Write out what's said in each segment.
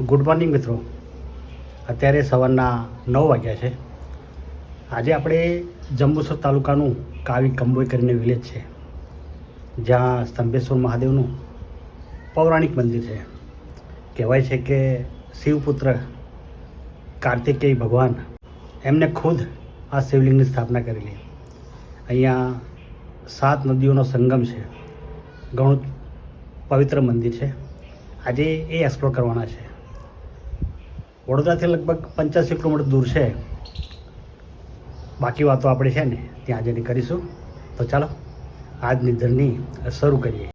Good morning મિત્રો. અત્યારે સવારના નવ વાગ્યા છે. આજે આપણે જંબુસર તાલુકાનું કાવી કંબોઈ કરીને વિલેજ છે. જ્યાં સ્તંભેશ્વર મહાદેવનું પૌરાણિક મંદિર છે. કહેવાય છે કે શિવપુત્ર કાર્તિકેય ભગવાન એમને ખુદ આ શિવલિંગની સ્થાપના કરેલી. અહીંયા સાત નદીઓનો સંગમ છે. ઘણું પવિત્ર મંદિર છે. આજે એ એક્સપ્લોર કરવાના છે. વડોદરાથી લગભગ પંચ્યાસી કિલોમીટર દૂર છે. બાકી વાતો આપણે છે ને ત્યાં જઈને કરીશું. તો ચાલો, આજની જર્ની શરૂ કરીએ.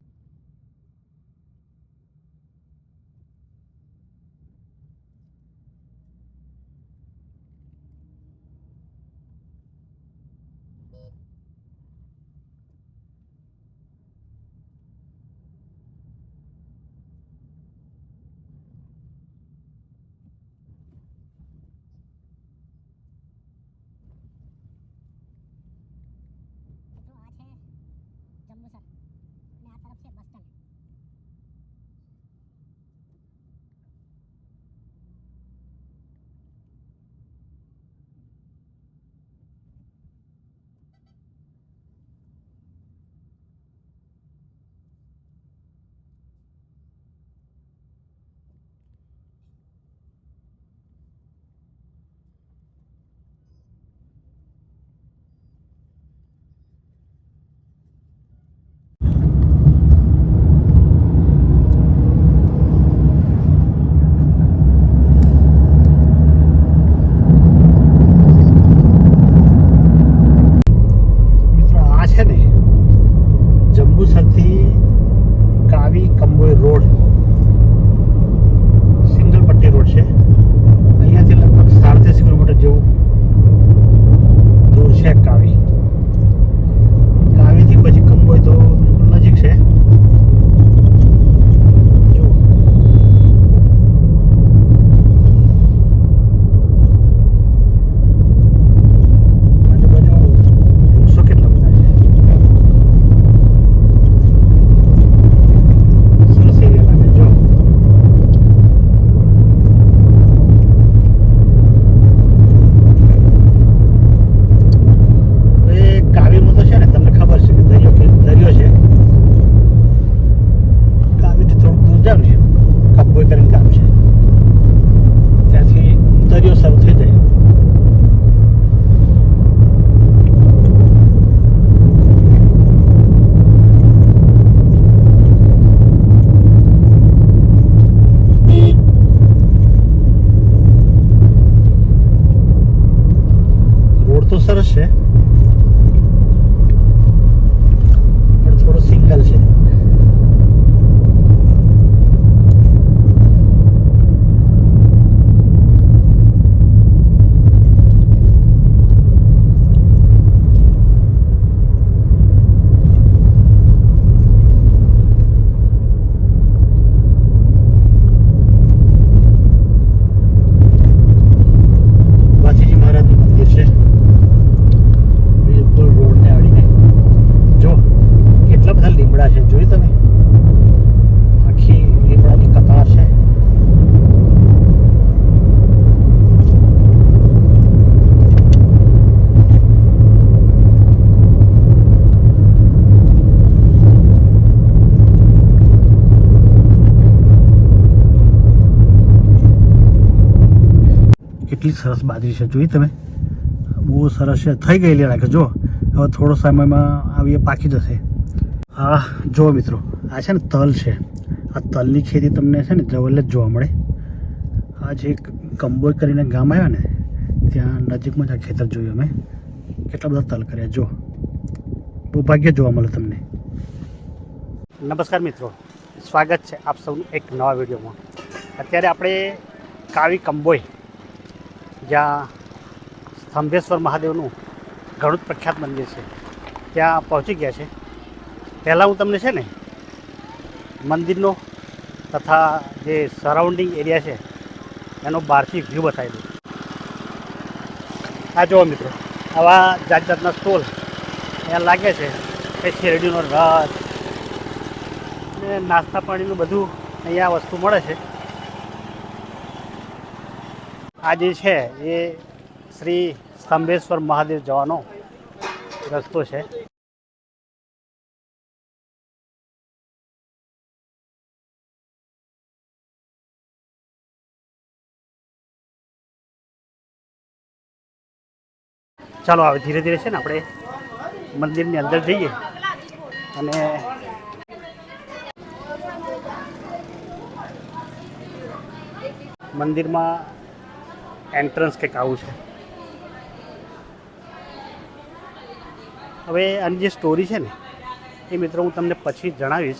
કેટલી સરસ બાજરી છે. જોઈ તમે? બહુ સરસ છે. થઈ ગયેલી રાખે. જો, હવે થોડો સમયમાં આવી પાકી જશે. હા જુઓ મિત્રો, આ છે ને તલ છે. આ તલની ખેતી તમને છે ને જવલ્લે જ જોવા મળે. આ જે કંબોઈ કરીને ગામ આવ્યા ને, ત્યાં નજીકમાં જ આ ખેતર જોયું અમે. કેટલા બધા તલ કર્યા. જો, બહુ ભાગ્ય જોવા મળે તમને. નમસ્કાર મિત્રો. સ્વાગત છે આપ સૌનું એક નવા વિડીયોમાં. અત્યારે આપણે કાવી કંબોઈ જ્યાં સ્તંભેશ્વર મહાદેવનું ઘણું જ પ્રખ્યાત મંદિર છે. ત્યાં પહોંચી ગયા છે. પહેલાં હું તમને છે ને મંદિરનો તથા જે સરાઉન્ડિંગ એરિયા છે, એનો બહારથી વ્યૂ બતાવી દઉં. આ જુઓ મિત્રો, આવા જાત જાતના સ્ટોલ અહીંયા લાગે છે. કે શેરડીનો રસ, ને નાસ્તા પાણીનું બધું અહીંયા વસ્તુ મળે છે. આ જે છે એ શ્રી સ્તંભેશ્વર મહાદેવ જવાનો રસ્તો છે. ચાલો, હવે ધીરે ધીરે છે ને આપણે મંદિરની અંદર જઈએ અને મંદિરમાં એન્ટ્રન્સ કંઈક આવું છે. હવે આની જે સ્ટોરી છે ને એ મિત્રો હું તમને પછી જણાવીશ.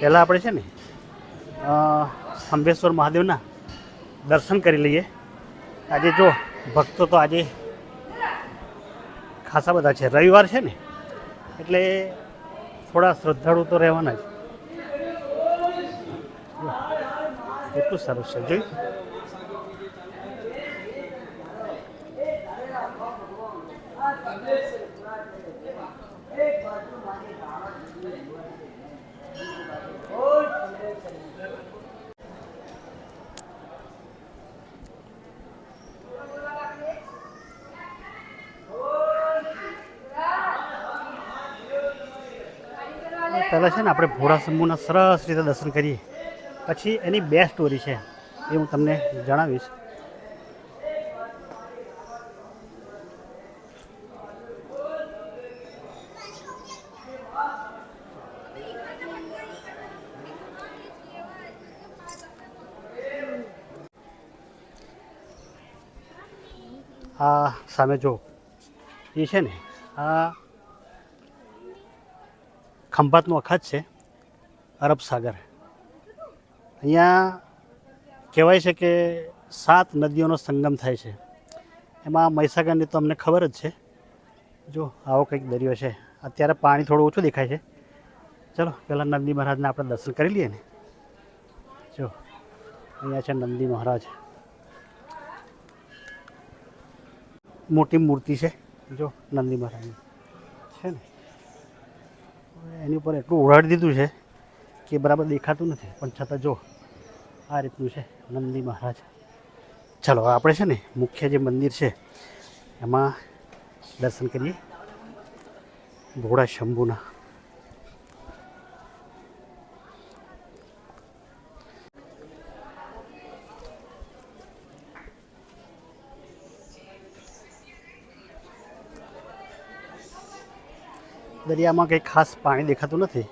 પહેલાં આપણે છે ને અ, મહાદેવના દર્શન કરી લઈએ. આજે જો ભક્તો તો આજે ખાસા બધા છે. રવિવાર છે ને એટલે થોડા શ્રદ્ધાળુ તો રહેવાના જ. એટલું સરસ છે. જોઈ પહેલાં છે ને આપણે ભોળા શંભુના સરસ રીતે દર્શન કરીએ. પછી એની બે સ્ટોરી છે, એ હું તમને જણાવીશ. આ સામે જો, એ છે ને, આ ખંભાતનો અખાત છે. અરબ સાગર. અહીંયા કહેવાય છે કે સાત નદીઓનો સંગમ થાય છે. એમાં મહીસાગરની તો અમને ખબર જ છે. જો, આવો કંઈક દરિયો છે. અત્યારે પાણી થોડું ઓછું દેખાય છે. ચલો, પહેલાં નંદી મહારાજને આપણે દર્શન કરી લઈએ ને. જો, અહીંયા છે નંદી મહારાજ. મોટી મૂર્તિ છે. જો, નંદી મહારાજની. છે ને? એની ઉપર એટલું ઓળાડી દીધું છે કે બરાબર દેખાતું નથી. પણ છતાં જો, આ રીતનું છે નંદી મહારાજ. ચાલો આપણે છે ને મુખ્ય જે મંદિર છે, એમાં દર્શન કરીએ. ભોળા શંભુના. દરિયામાં કંઈ ખાસ પાણી દેખાતું નથી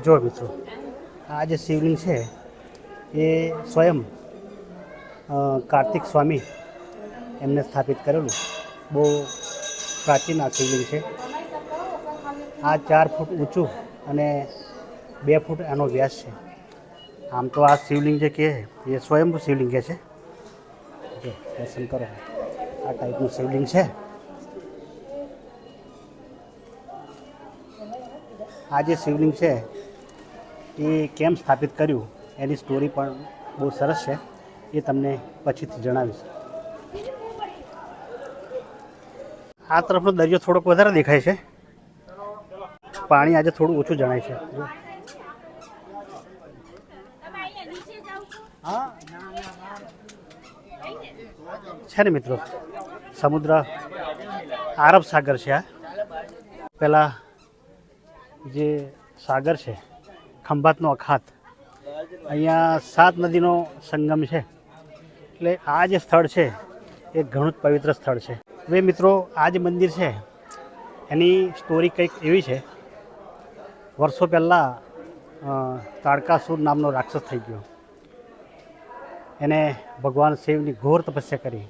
જો મિત્રો આ જે શિવલિંગ છે, એ સ્વયં કાર્તિક સ્વામી એમને સ્થાપિત કરેલું. બહુ પ્રાચીન આ શિવલિંગ છે. આ ચાર ફૂટ ઊંચું અને બે ફૂટ એનો વ્યાસ છે. આમ તો આ શિવલિંગ જે કહે, એ સ્વયંભૂ શિવલિંગ કહે છે. દર્શન કરો. આ ટાઈપનું શિવલિંગ છે. આ જે શિવલિંગ છે એ કેમ સ્થાપિત કર્યું, એની સ્ટોરી પણ બહુ સરસ છે. એ તમને પછીથી જણાવીશ. આ તરફનો દરિયો થોડોક વધારે દેખાય છે. પાણી આજે થોડું ઓછું જણાય છે. છે ને મિત્રો, સમુદ્ર આરબ સાગર છે આ. પહેલાં જે સાગર છે ખંભાતનો અખાત. અહીંયા સાત નદીનો સંગમ છે. એટલે આ જે સ્થળ છે, એ ઘણું જ પવિત્ર સ્થળ છે. હવે મિત્રો, આ જે મંદિર છે, એની સ્ટોરી કંઈક એવી છે. વર્ષો પહેલાં તાડકાસુર નામનો રાક્ષસ થઈ ગયો. એને ભગવાન શિવની ઘોર તપસ્યા કરી.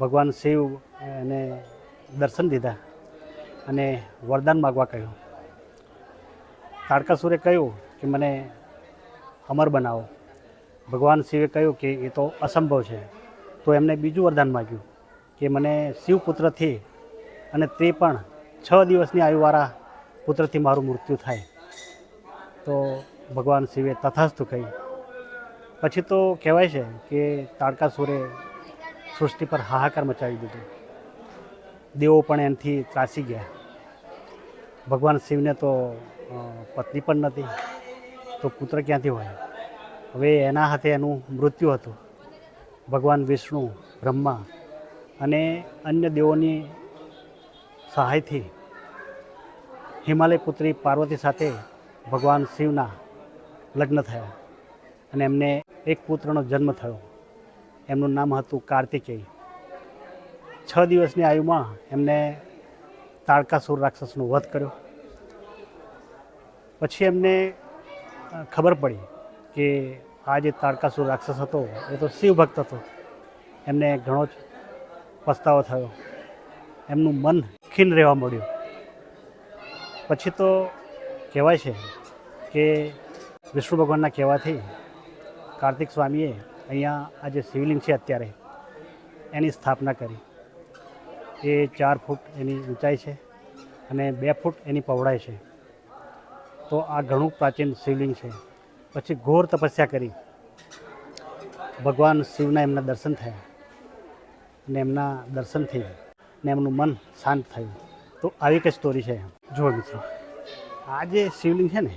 ભગવાન શિવ એને દર્શન દીધા અને વરદાન માગવા કહ્યું. તાડકાસુરે કહ્યું કે મને અમર બનાવો. ભગવાન શિવે કહ્યું કે એ તો અસંભવ છે. તો એમને બીજું વરદાન માગ્યું કે મને શિવપુત્રથી અને તે પણ છ દિવસની આયુવાળા પુત્રથી મારું મૃત્યુ થાય. તો ભગવાન શિવે તથાસ્તુ કહી. પછી તો કહેવાય છે કે તાડકાસુરે સૃષ્ટિ પર હાહાકાર મચાવી દીધો. દેવો પણ એનાથી ત્રાસી ગયા. ભગવાન શિવને તો પત્ની પણ નથી. તો પુત્ર ક્યાંથી હોય? હવે એના હાથે એનું મૃત્યુ હતું. ભગવાન વિષ્ણુ, બ્રહ્મા અને અન્ય દેવોની સહાયથી હિમાલય પુત્રી પાર્વતી સાથે ભગવાન શિવના લગ્ન થયા અને એમને એક પુત્રનો જન્મ થયો. એમનું નામ હતું કાર્તિકેય. છ દિવસની આયુમાં એમને તાડકાસુર રાક્ષસનો વધ કર્યો. પછી એમને ખબર પડી કે આ જે તારકાસુર રાક્ષસ હતો, એ તો શિવ ભક્ત હતો. એમને ઘણો જ પસ્તાવો થયો. એમનું મન ખીન રહેવા મળ્યું પછી તો કહેવાય છે કે વિષ્ણુ ભગવાનના કહેવાથી કાર્તિક સ્વામીએ અહીંયા આ જે શિવલિંગ છે અત્યારે, એની સ્થાપના કરી. એ ચાર ફૂટ એની ઊંચાઈ છે અને બે ફૂટ એની પહોળાઈ છે. તો આ ઘણું પ્રાચીન શિવલિંગ છે. પછી ઘોર તપસ્યા કરી. ભગવાન શિવના એમના દર્શન થયા અને એમના દર્શન થઈ ને એમનું મન શાંત થયું. તો આવી કઈ સ્ટોરી છે. જુઓ મિત્રો, આ જે શિવલિંગ છે ને,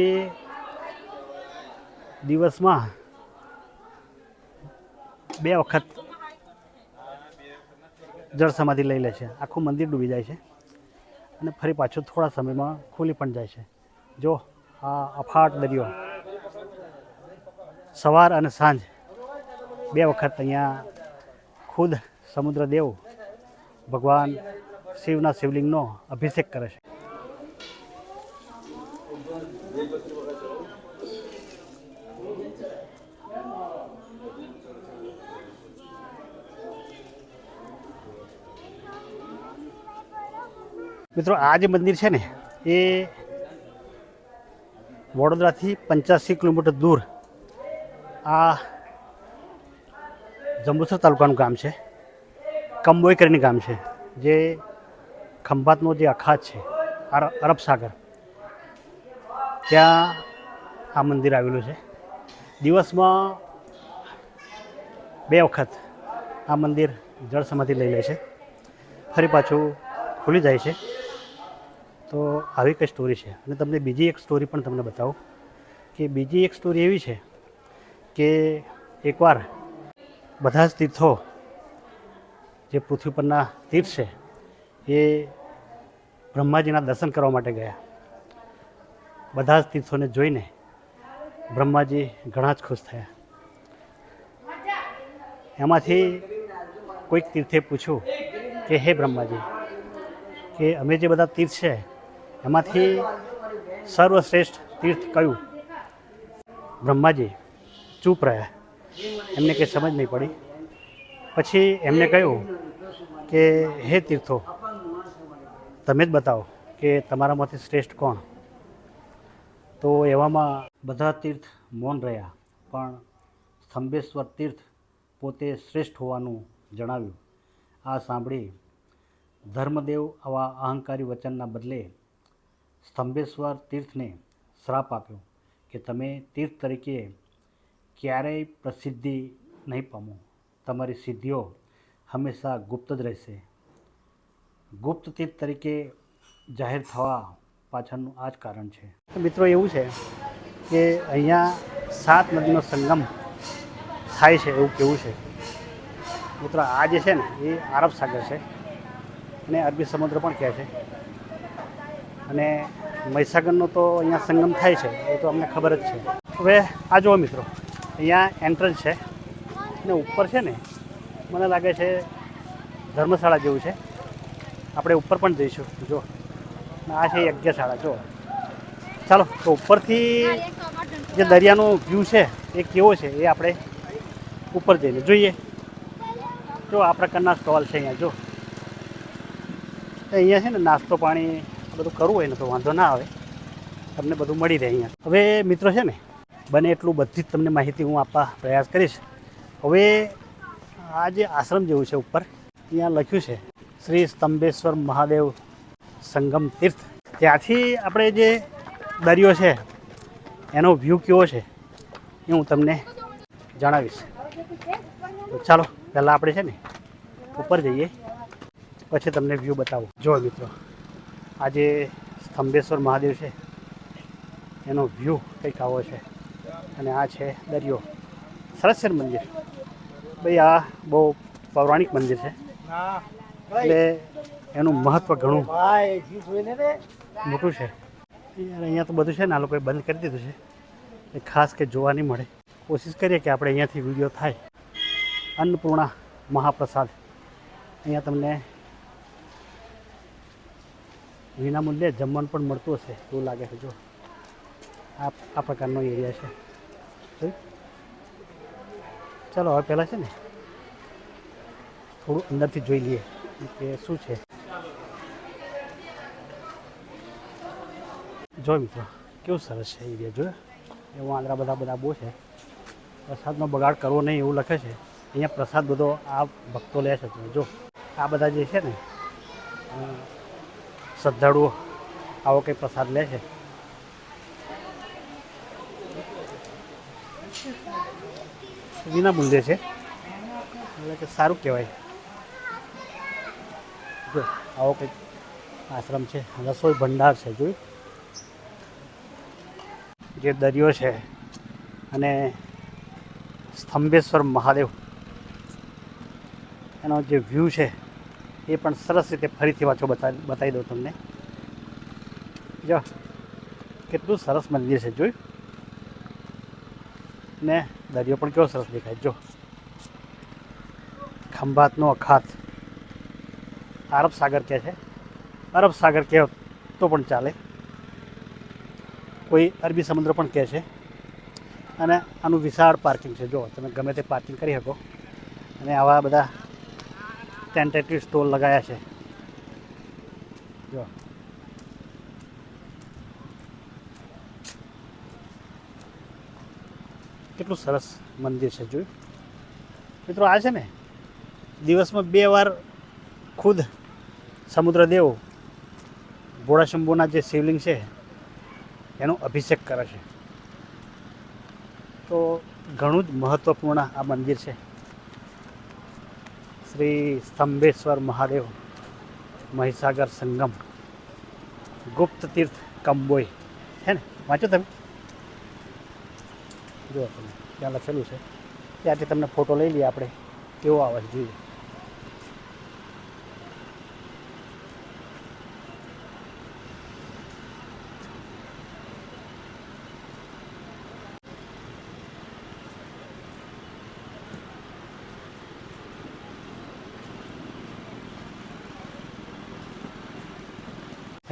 એ દિવસમાં બે વખત જળ સમાધિ લઈ લે છે. આખું મંદિર ડૂબી જાય છે. અને ફરી પાછું થોડા સમયમાં ખુલી પણ જાય છે. જો, આ અફાટ દરિયો સવાર અને સાંજ બે વખત અહીંયા ખુદ સમુદ્રદેવ ભગવાન શિવના શિવલિંગનો અભિષેક કરે છે. મિત્રો, આ જે મંદિર છે ને, એ વડોદરાથી પંચ્યાસી કિલોમીટર દૂર આ જંબુસર તાલુકાનું ગામ છે. કંબોઈ કરીને ગામ છે. જે ખંભાતનો જે અખાત છે, અર- અરબ સાગર. ત્યાં આ મંદિર આવેલું છે. દિવસમાં બે વખત આ મંદિર જળ સમાધિ લઈ લે છે. ફરી પાછું ખુલી જાય છે. તો આવી કઈ સ્ટોરી છે? અને તમને બીજી એક સ્ટોરી પણ તમને બતાવું કે બીજી એક સ્ટોરી એવી છે કે એકવાર બધા જ તીર્થો જે પૃથ્વી પરના તીર્થ છે એ બ્રહ્માજીના દર્શન કરવા માટે ગયા. બધા જ તીર્થોને જોઈને બ્રહ્માજી ઘણા જ ખુશ થયા. એમાંથી કોઈક તીર્થે પૂછ્યું કે, હે બ્રહ્માજી, કે અમે જે બધા તીર્થ છે એમાંથી સર્વશ્રેષ્ઠ તીર્થ કયું? બ્રહ્માજી, ચૂપ રહ્યા. એમને કંઈ સમજ નહીં પડી. પછી એમને કહ્યું કે, હે તીર્થો, તમે જ બતાવો કે તમારામાંથી શ્રેષ્ઠ કોણ? તો એવામાં બધા તીર્થ મૌન રહ્યા, પણ સ્તંભેશ્વર તીર્થ પોતે શ્રેષ્ઠ હોવાનું જણાવ્યું. આ સાંભળી ધર્મદેવ આવા અહંકારી વચનના બદલે સ્તંભેશ્વર તીર્થને શ્રાપ આપ્યો કે તમે તીર્થ તરીકે ક્યારેય પ્રસિદ્ધિ નહીં પામો. તમારી સિદ્ધિઓ હંમેશા ગુપ્ત જ રહેશે. ગુપ્ત તીર્થ તરીકે જાહેર થવા પાછળનું આ જ કારણ છે. મિત્રો, એવું છે કે અહીંયા સાત નદીનો સંગમ થાય છે એવું કેવું છે. મિત્રો, આ જે છે ને, એ આરબ સાગર છે અને અરબી સમુદ્ર પણ કહે છે. અને મહીસાગરનો તો અહીંયા સંગમ થાય છે, એ તો અમને ખબર જ છે. હવે આ જુઓ મિત્રો, અહીંયા એન્ટ્રન્સ છે. અને ઉપર છે ને, મને લાગે છે ધર્મશાળા જેવું છે. આપણે ઉપર પણ જઈશું જો આ છે યજ્ઞશાળા જો ચાલો, તો ઉપરથી જે દરિયાનો વ્યૂ છે, એ કેવો છે, એ આપણે ઉપર જઈને જોઈએ. જો આ પ્રકારના સ્ટોલ છે અહીંયા જો અહીંયા છે ને નાસ્તો પાણી બધું કરવું હોય ને તો વાંધો ના આવે. તમને બધું મળી રહે અહીંયા. હવે મિત્રો છે ને, બને એટલું બધી જ તમને માહિતી હું આપવા પ્રયાસ કરીશ. હવે આ જે આશ્રમ જેવું છે ઉપર, ત્યાં લખ્યું છે, શ્રી સ્તંભેશ્વર મહાદેવ સંગમ તીર્થ. ત્યાંથી આપણે જે દરિયો છે, એનો વ્યૂ કેવો છે, એ હું તમને જણાવીશ. ચાલો, પહેલાં આપણે છે ને, ઉપર જઈએ. પછી તમને વ્યૂ બતાવો. જો મિત્રો આ જે સ્તંભેશ્વર મહાદેવ છે. એનો વ્યૂ કંઈક આવો છે. અને આ છે દરિયો. સરસર મંદિર? ભાઈ આ બહુ પૌરાણિક મંદિર છે. એટલે એનું મહત્ત્વ ઘણું મોટું છે. અહીંયા તો બધું છે ને આ લોકોએ બંધ કરી દીધું છે. એ ખાસ કે જોવા નહીં મળે. કોશિશ કરીએ કે આપણે અહીંયાથી વીડિયો થાય. અન્નપૂર્ણા મહાપ્રસાદ. અહીંયા તમને વિના મૂલ્યે જમવાનું પણ મળતું હશે એવું લાગે છે, જો. આ આ પ્રકારનો એરિયા છે. ચાલો, હવે પહેલાં છે ને થોડું અંદરથી જોઈ લઈએ કે શું છે. જો મિત્રો, કેવું સરસ છે એરિયા જોયો એવું આંધળા બધા બધા બહુ છે. પ્રસાદનો બગાડ કરવો નહીં એવું લખે છે. અહીંયા પ્રસાદ બધો આ ભક્તો લે છે જો. આ બધા જે છે ને શ્રદ્ધાળુઓ આવો કંઈ પ્રસાદ લે છે? વિના મૂલ્ય છે. એટલે કે સારું કહેવાય. જો, આવો કંઈક આશ્રમ છે. રસોઈ ભંડાર છે, જોયું? જે દરિયો છે અને સ્તંભેશ્વર મહાદેવ. એનો જે વ્યૂ છે એ પણ સરસ રીતે ફરીથી પાછો બતાવી દઉં તમને. જો, કેટલું સરસ મંદિર છે, જોયું? ને દરિયો પણ કેવો સરસ દેખાય, જો. ખંભાતનો અખાત. અરબ સાગર કહે છે. અરબ સાગર કહે તો પણ ચાલે. કોઈ અરબી સમુદ્ર પણ કહે છે. અને આનું વિશાળ પાર્કિંગ છે, જો. તમે ગમે તે પાર્કિંગ કરી શકો. અને આવા બધા ટેન્ટેટિવ સ્ટોલ લગાવ્યા છે. જો. કેટલું સરસ મંદિર છે જોયું. મિત્રો આ છે ને, દિવસમાં બે વાર ખુદ સમુદ્રદેવ ભોળાશંભુના જે શિવલિંગ છે, એનો અભિષેક કરે છે. તો ઘણું જ મહત્ત્વપૂર્ણ આ મંદિર છે. શ્રી સ્તંભેશ્વર મહાદેવ મહીસાગર સંગમ ગુપ્ત તીર્થ કંબોઈ હે ને વાંચો તમે? જુઓ તમે, ત્યાં લખેલું છે. ત્યાંથી તમને ફોટો લઈ લઈએ આપણે. કેવો આવે જોઈએ.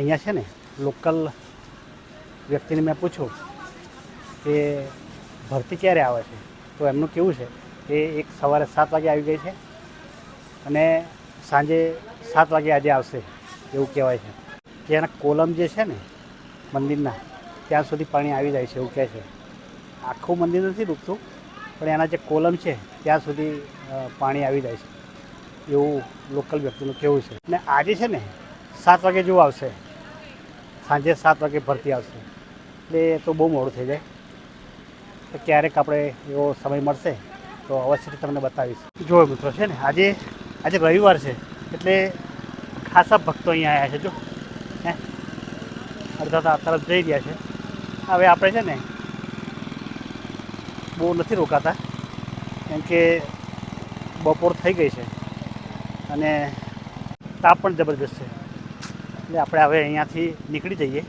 અહીંયા છે ને લોકલ વ્યક્તિને મેં પૂછ્યું કે ભરતી ક્યારે આવે છે? તો એમનું કેવું છે કે એક સવારે સાત વાગે આવી ગઈ છે અને સાંજે સાત વાગે આજે આવશે, એવું કહેવાય છે. કે એના કોલમ જે છે ને, મંદિરના, ત્યાં સુધી પાણી આવી જાય છે, એવું કહે છે. આખું મંદિર નથી ડૂબતું, પણ એના જે કોલમ છે, ત્યાં સુધી પાણી આવી જાય છે. એવું લોકલ વ્યક્તિનું કહેવું છે. અને આજે છે ને, સાત વાગે જેવું આવશે. સાંજે સાત વાગે ભરતી આવશે. એટલે તો બહુ મોડું થઈ જાય. તો ક્યારેક આપણે એવો સમય મળશે તો અવશ્યથી તમને બતાવીશ. જો મિત્રો છે ને, આજે આજે રવિવાર છે, એટલે ખાસા ભક્તો અહીંયા આવ્યા છે, જો. હે? અડધા તો આ તરફ જઈ રહ્યા છે. હવે આપણે છે ને, બહુ નથી રોકાતા, કેમ કે બપોર થઈ ગઈ છે અને તાપ પણ જબરદસ્ત છે. એટલે આપણે હવે અહીંયાથી નીકળી જઈએ.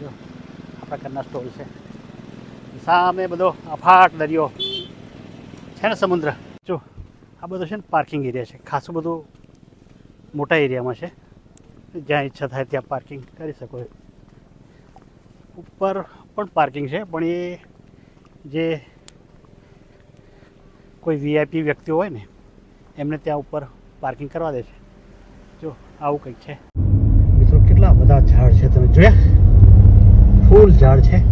જો, આપણા ઘરના સ્ટોલ છે. સામે બધો અફાટ દરિયો છે ને સમુદ્ર. જો, આ બધું છે ને પાર્કિંગ એરિયા છે. ખાસું બધું મોટા એરિયામાં છે. જ્યાં ઈચ્છા થાય ત્યાં પાર્કિંગ કરી શકો ઉપર પણ પાર્કિંગ છે, પણ એ જે કોઈ વીઆઈપી વ્યક્તિઓ હોય ને, એમને ત્યાં ઉપર પાર્કિંગ કરવા દે છે. આવું કંઈક છે. મિત્રો કેટલા બધા ઝાડ છે તમે જોયા? ફૂલ ઝાડ છે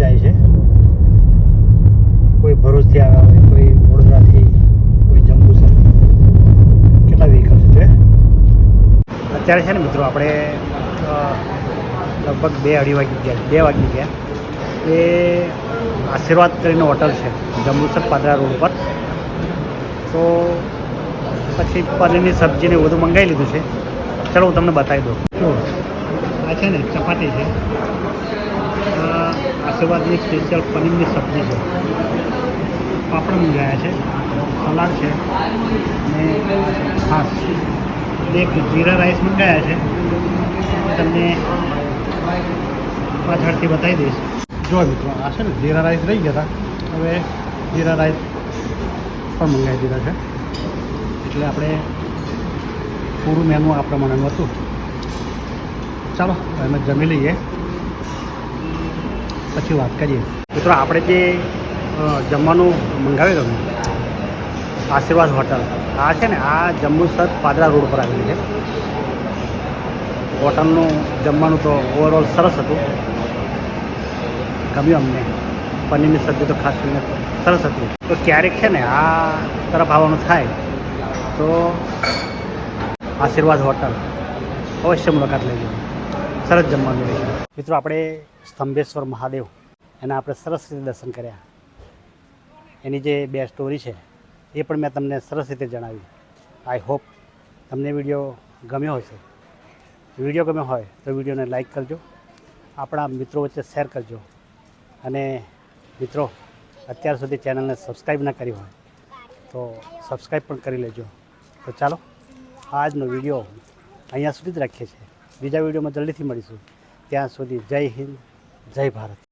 જાય છે કોઈ ભરૂચથી આવ્યા હોય કોઈ વડોદરાથી કોઈ જંબુસર કેટલા વ્હીકલ્સ છે અત્યારે છે ને મિત્રો આપણે લગભગ બે અઢી વાગી ગયા બે વાગી ગયા. એ આશીર્વાદ કરીને હોટલ છે, જંબુસર પાદરા રોડ ઉપર તો પછી પનીરની સબ્જીને એવું બધું મંગાવી લીધું છે. ચાલો હું તમને બતાવી દઉં. જો આ છે ને ચપાટી છે. આશીર્વાદની સ્પેશિયલ પનીરની સબ્જી છે. પાપડ મંગાવ્યા છે, સલાડ છે અને છાશ એક જીરા રાઈસ મંગાવ્યા છે. તમને પાછળથી બતાવી દઈશ. જો મિત્રો, આ છે ને જીરા રાઈસ રહી ગયા હતા. હવે જીરા રાઈસ પણ મંગાવી દીધા છે. એટલે આપણે પૂરું મેનુ આ પ્રમાણેનું હતું. ચાલો અમે જમી લઈએ. પછી વાત કરીએ. મિત્રો, આપણે જે જમવાનું મંગાવેલું આશીર્વાદ હોટલ. આ છે ને, આ જંબુસર પાદરા રોડ પર આવેલી છે. હોટલનું જમવાનું તો ઓવરઓલ સરસ હતું. ગમ્યું અમને. પનીરની સબ્જી તો ખાસ કરીને સરસ હતી. તો ક્યારેક છે ને, આ તરફ આવવાનું થાય, તો આશીર્વાદ હોટલ. અવશ્ય મુલાકાત લેજો. સરસ જમવાનું રહેશે મિત્રો, આપણે સ્તંભેશ્વર મહાદેવ, એના આપણે સરસ રીતે દર્શન કર્યા. એની જે બે સ્ટોરી છે એ પણ મેં તમને સરસ રીતે જણાવી આઈ હોપ તમને વીડિયો ગમ્યો હશે. વીડિયો ગમ્યો હોય તો વિડીયોને લાઈક કરજો. આપણા મિત્રો વચ્ચે શેર કરજો. અને મિત્રો, અત્યાર સુધી ચેનલને સબસ્ક્રાઈબ ના કરી હોય તો સબસ્ક્રાઈબ પણ કરી લેજો. તો ચાલો, આજનો વીડિયો અહીંયા સુધી જ રાખીએ છીએ. બીજા વિડીયોમાં જલ્દીથી મળીશું. ત્યાં સુધી જય હિન્દ, જય ભારત.